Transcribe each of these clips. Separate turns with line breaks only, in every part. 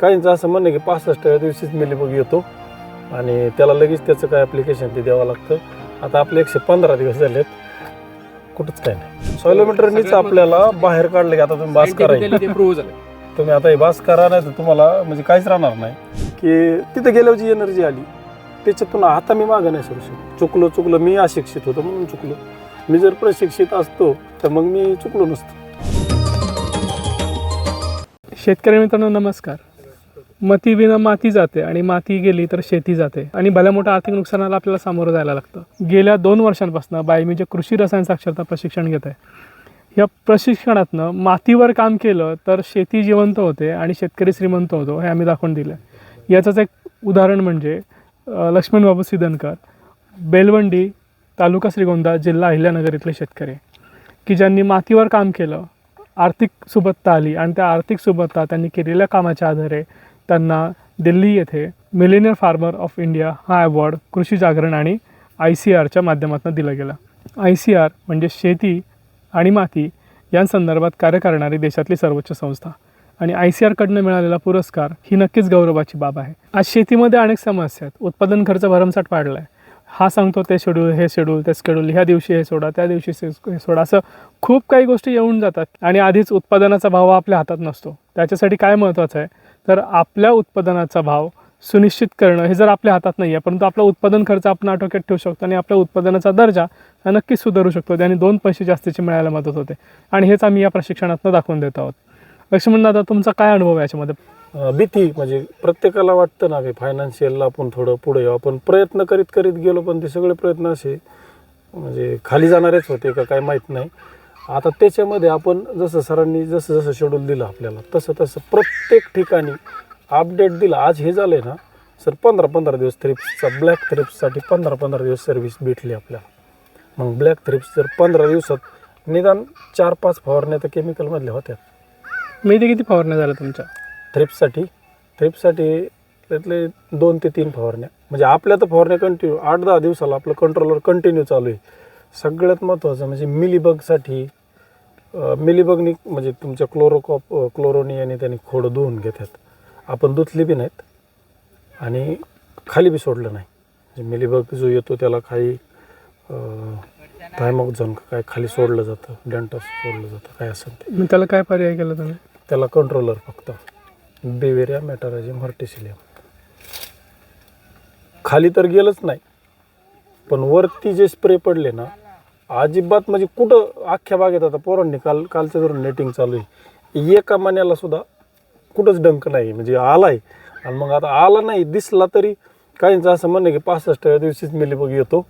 काहींचं असं म्हणणं आहे की पासष्टाव्या दिवशीच मिलीबग येतो. आणि त्याला लगेच त्याचं काय ॲप्लिकेशन ते द्यावं लागतं. आता आपले एकशे पंधरा दिवस झालेत. कुठंच काय नाही. सॉलोमीटरनीच
सगळ्यात
आपल्याला बाहेर काढलं की आता तुम्ही बास करायची.
झालं.
तुम्ही आता हे बास करा नाही तर तुम्हाला म्हणजे काहीच राहणार नाही. की तिथं गेल्यावर जी एनर्जी आली त्याच्यातून आता मी मागं नाही सरू शकत. चुकलो चुकलो मी अशिक्षित होतो म्हणून चुकलो. मी जर प्रशिक्षित असतो तर मग मी चुकलो नसतो.
शेतकरी मित्रांनो नमस्कार. मती विना माती जाते आणि माती गेली तर शेती जाते. आणि भल्या मोठ्या आर्थिक नुकसानाला आपल्याला सामोरं जायला लागतं. गेल्या दोन वर्षांपासून बाई मी जे कृषी रसायन साक्षरता प्रशिक्षण घेत आहे. या प्रशिक्षणातनं मातीवर काम केलं तर शेती जिवंत होते आणि शेतकरी श्रीमंत होतो हे आम्ही दाखवून दिलं. याचंच एक उदाहरण म्हणजे लक्ष्मणबाबू सिदनकर बेलवंडी तालुका श्रीगोंदा जिल्हा अहिल्यानगर इथले शेतकरी. की ज्यांनी मातीवर काम केलं आर्थिक सुबत्ता आली आणि त्या आर्थिक सुबत्ता त्यांनी केलेल्या कामाच्या आधारे त्यांना दिल्ली येथे मिलेनियर फार्मर ऑफ इंडिया हा अवॉर्ड कृषी जागरण आणि आय सी आरच्या माध्यमातून दिला गेला. आय सी आर म्हणजे शेती आणि माती यांसंदर्भात कार्य करणारी देशातली सर्वोच्च संस्था आणि आय सी आरकडनं मिळालेला पुरस्कार ही नक्कीच गौरवाची बाब आहे. आज शेतीमध्ये अनेक समस्या आहेत. उत्पादन खर्च भरमसाठ वाढला आहे हा सांगतो ते शेड्यूल हे शेड्यूल ते शेड्यूल ह्या दिवशी हे सोडा त्या दिवशी हे सोडा असं खूप काही गोष्टी येऊन जातात आणि आधीच उत्पादनाचा भाव आपल्या हातात नसतो. त्याच्यासाठी काय महत्त्वाचं आहे? तर आपल्या उत्पादनाचा भाव सुनिश्चित करणं हे जर आपल्या हातात नाही आहे परंतु आपला उत्पादन खर्च आपण आटोक्यात ठेवू शकतो आणि आपल्या उत्पादनाचा दर्जा हा नक्कीच सुधारू शकतो त्याने दोन पैसे जास्तीचे मिळायला मदत होते. आणि हेच आम्ही या प्रशिक्षणातून दाखवून देत आहोत. लक्ष्मण दादा तुमचा काय अनुभव आहे याच्यामध्ये?
भीती म्हणजे प्रत्येकाला वाटतं ना की फायनान्शियलला आपण थोडं पुढे येऊ. आपण प्रयत्न करीत करीत गेलो पण ते सगळे प्रयत्न असे म्हणजे खाली जाणारेच होते का काय माहीत नाही. आता त्याच्यामध्ये आपण जसं सरांनी जसं जसं शेड्यूल दिलं आपल्याला तसं तसं प्रत्येक ठिकाणी अपडेट दिला. आज हे झालंय ना सर पंधरा पंधरा दिवस थ्रिप्सचा ब्लॅक थ्रिप्ससाठी पंधरा पंधरा दिवस सर्व्हिस भेटली आपल्याला. मग ब्लॅक थ्रिप्स जर पंधरा दिवसात निदान चार पाच फवारण्या तर केमिकलमधल्या होत्या.
मी ते किती फवारण्या झाल्या तुमच्या?
थ्रिप्ससाठी थ्रिप्ससाठी त्यातले दोन ते तीन फवारण्या. म्हणजे आपल्या तर फवारण्या कंटिन्यू आठ दहा दिवसाला आपलं कंट्रोलर कंटिन्यू चालू आहे. सगळ्यात महत्त्वाचं म्हणजे मिलीबगसाठी मिलीबगनी म्हणजे तुमच्या क्लोरोकॉप क्लोरोनी आणि त्यांनी खोडं धुवून घेतात. आपण धुतली बी नाहीत आणि खाली बी सोडलं नाही. म्हणजे मिलीबग जो येतो त्याला काही थायमॉक जाऊन काय खाली सोडलं जातं डेंटस सोडलं जातं काय असेल ते.
मग त्याला काय पर्याय केला तुम्ही?
त्याला कंट्रोलर फक्त. बेवेरिया मॅटाराजिम हर्टिसिलियम. खाली तर गेलंच नाही. पण वरती जे स्प्रे पडले ना अजिबात म्हणजे कुठं अख्ख्या बागेत आता पोरांनी काल कालचं धरून नेटिंग चालू आहे. एका मण्याला सुद्धा कुठंच डंक नाही म्हणजे आलाय. आणि मग आता आला नाही दिसला तरी काहींचं असं म्हणणं आहे की पासष्टव्या दिवशीच मिलीबग येतो.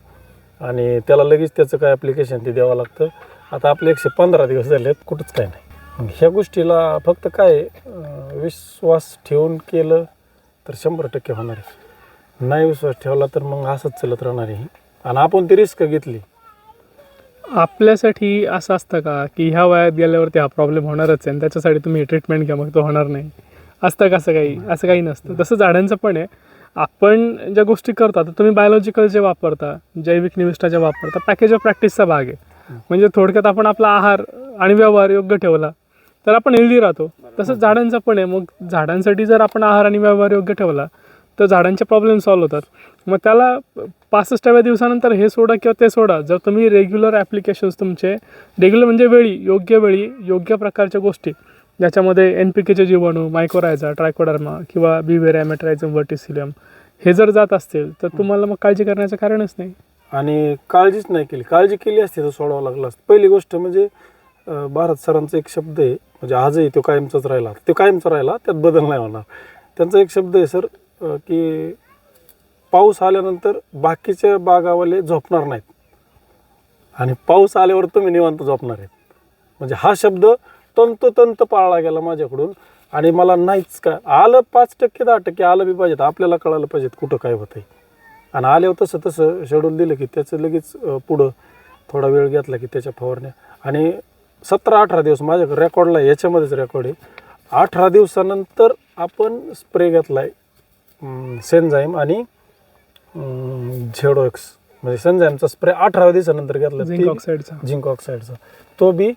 आणि त्याला लगेच त्याचं काय ॲप्लिकेशन ते द्यावं लागतं. आता आपले एकशे पंधरा दिवस झाले आहेत कुठंच काय नाही. मग ह्या गोष्टीला फक्त काय विश्वास ठेवून केलं तर शंभर टक्के होणार आहे. नाही विश्वास ठेवला तर मग असंच चलत राहणार आहे. आणि आपण ती रिस्क घेतली.
आपल्यासाठी असं असतं का की ह्या वयात गेल्यावरती हा प्रॉब्लेम होणारच आहे आणि त्याच्यासाठी तुम्ही ट्रीटमेंट घ्या मग तो होणार नाही. असतं का असं काही? असं काही नसतं. तसं झाडांचं पण आहे. आपण ज्या गोष्टी करतो आता तुम्ही बायोलॉजिकल जे वापरता जैविक निविष्ठा जे वापरता पॅकेज ऑफ प्रॅक्टिसचा भाग आहे. म्हणजे थोडक्यात आपण आपला आहार आणि व्यवहार योग्य ठेवला तर आपण हेल्दी राहतो. तसंच झाडांचं पण आहे. मग झाडांसाठी जर आपण आहार आणि व्यवहार योग्य ठेवला तर झाडांचे प्रॉब्लेम सॉल्व्ह होतात. मग त्याला पासष्टाव्या दिवसानंतर हे सोडा किंवा ते सोडा. जर तुम्ही रेग्युलर ॲप्लिकेशन्स तुमचे रेग्युलर म्हणजे वेळी योग्य वेळी योग्य प्रकारच्या गोष्टी. ज्याच्यामध्ये एन पी केचे जीवाणू मायकोरायझा ट्रायकोडर्मा किंवा बिवेरिया मेट्रायझम वर्टिसिलियम हे जर जात असतील तर तुम्हाला मग काळजी करण्याचं कारणच नाही.
आणि काळजीच नाही केली. काळजी केली असती तर सोडावं लागलं असतं. पहिली गोष्ट म्हणजे भारत सरांचा एक शब्द आहे म्हणजे आजही तो कायमचाच राहिला. तो कायमचा राहिला त्यात बदल नाही होणार. त्यांचा एक शब्द आहे सर की पाऊस आल्यानंतर बाकीच्या बागावाले झोपणार नाहीत. आणि पाऊस आल्यावर तुम्ही निवांत झोपणार आहेत. म्हणजे हा शब्द तंतोतंत पाळला गेला माझ्याकडून. आणि मला नाहीच काय आलं पाच टक्के दहा टक्के आलं बी पाहिजेत. आपल्याला कळालं पाहिजेत कुठं काय होतंय. आणि आल्यावर तसं तसं शेड्यूल दिलं की त्याचं लगेच पुढं थोडा वेळ घेतला की त्याच्या फवारण्या. आणि सतरा अठरा दिवस माझ्याकडे रेकॉर्डला आहे, याच्यामध्येच रेकॉर्ड आहे. अठरा दिवसानंतर आपण स्प्रे घेतला आहे सेनझाईम आणि झेडोएक्स म्हणजे सेन्झाईमचा स्प्रे अठरा दिवसानंतर घेतला.
झिंक ऑक्साईडचा
झिंक ऑक्साईडचा तो बी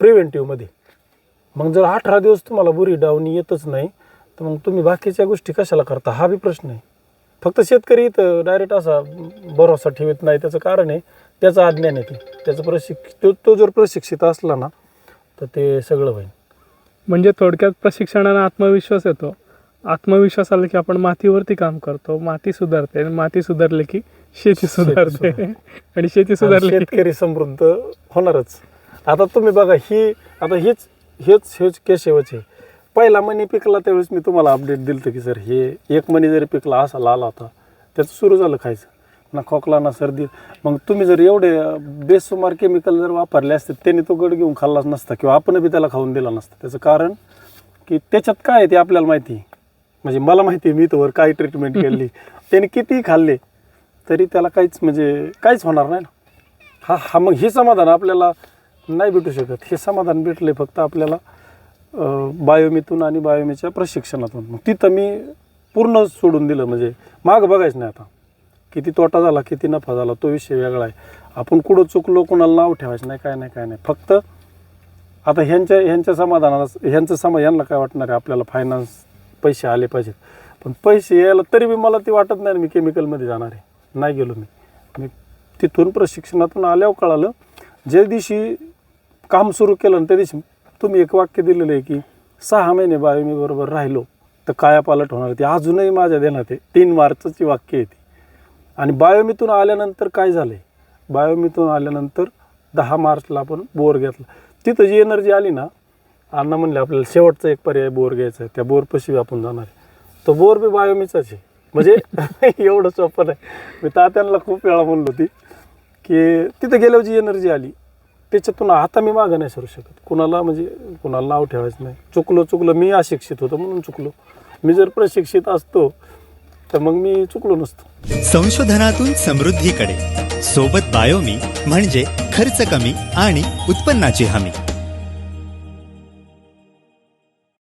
प्रिव्हेंटिव्हमध्ये मग जर अठरा दिवस तुम्हाला बुरी डाऊन येतच नाही तर मग तुम्ही बाकीच्या गोष्टी कशाला करता? हा बी प्रश्न आहे. फक्त शेतकरी इथं डायरेक्ट असा भरोसा ठेवत नाही. त्याचं कारण आहे त्याचं अज्ञान आहे ते. त्याचं प्रशिक्ष तो तो जर प्रशिक्षित असला ना तर ते सगळं होईल.
म्हणजे थोडक्यात प्रशिक्षणाने आत्मविश्वास येतो. आत्मविश्वास आला की आपण मातीवरती काम करतो. माती सुधारते आणि माती सुधारली की शेती सुधारते. आणि शेती सुधारली की
शेतकरी समृद्ध होणारच. आता तुम्ही बघा ही आता हीच हेच हेच केशवच पहिला मनी पिकला त्यावेळेस मी तुम्हाला अपडेट दिलं की सर हे एक मनी जरी पिकला असा लाल होता त्याचं सुरू झालं खायचं. ना खोकला ना सर्दी. मग तुम्ही जर एवढे बेसुमार केमिकल जर वापरले असते त्याने तो गड घेऊन खाल्लाच नसता किंवा आपण बी त्याला खाऊन दिला नसता. त्याचं कारण की त्याच्यात काय आहे ते आपल्याला माहिती. म्हणजे मला माहिती आहे मी तोवर काय ट्रीटमेंट केली. त्याने कितीही खाल्ले तरी त्याला काहीच म्हणजे काहीच होणार नाही ना. हा हा मग हे समाधान आपल्याला नाही भेटू शकत. हे समाधान भेटले फक्त आपल्याला बायोमीतून आणि बायोमीच्या प्रशिक्षणातून. मग तिथं मी पूर्ण सोडून दिलं. म्हणजे माग बघायचं नाही आता. किती तोटा झाला किती नफा झाला तो विषय वेगळा आहे. आपण कुठं चुकलो कोणाला नाव ठेवायचं नाही काय नाही काय नाही. फक्त आता ह्यांच्या ह्यांच्या समाधानाला ह्यांचं समा यांना काय वाटणार आहे? आपल्याला फायनान्स पैसे आले पाहिजेत. पण पैसे यायला तरी बी मला ते वाटत नाही मी केमिकलमध्ये जाणार आहे. नाही गेलो मी. मी तिथून प्रशिक्षणातून आल्यावर कळालं ज्या दिवशी काम सुरू केलं त्या दिवशी तुम्ही एक वाक्य दिलेलं आहे की सहा महिने बायो मी बरोबर राहिलो तर कायापालट होणार ते अजूनही माझ्या देण्यात आहे. तीन मार्चची वाक्य आहे ती. आणि बायोमीतून आल्यानंतर काय झालं आहे बायोमीतून आल्यानंतर दहा मार्चला आपण बोर घेतला. तिथं जी एनर्जी आली ना अण्णा म्हणले आपल्याला शेवटचा एक पर्याय बोर घ्यायचा आहे. त्या बोरपाशी आपण जाणार आहे. तो बोर बी बायोमीचाच आहे. म्हणजे एवढं सोपं नाही. मी तात्यांना खूप वेळा म्हणलो होती की तिथं गेल्यावर जी एनर्जी आली त्याच्यातून आता मी मागं नाही सरू शकत. कुणाला म्हणजे कुणाला नाव ठेवायचं नाही. चुकलो चुकलो मी अशिक्षित होतो म्हणून चुकलो. मी जर प्रशिक्षित असतो तर मग मी चुकलो नसतो.
संशोधनातून समृद्धीकडे. सोबत बायोमी म्हणजे खर्च कमी आणि उत्पन्नाची हमी.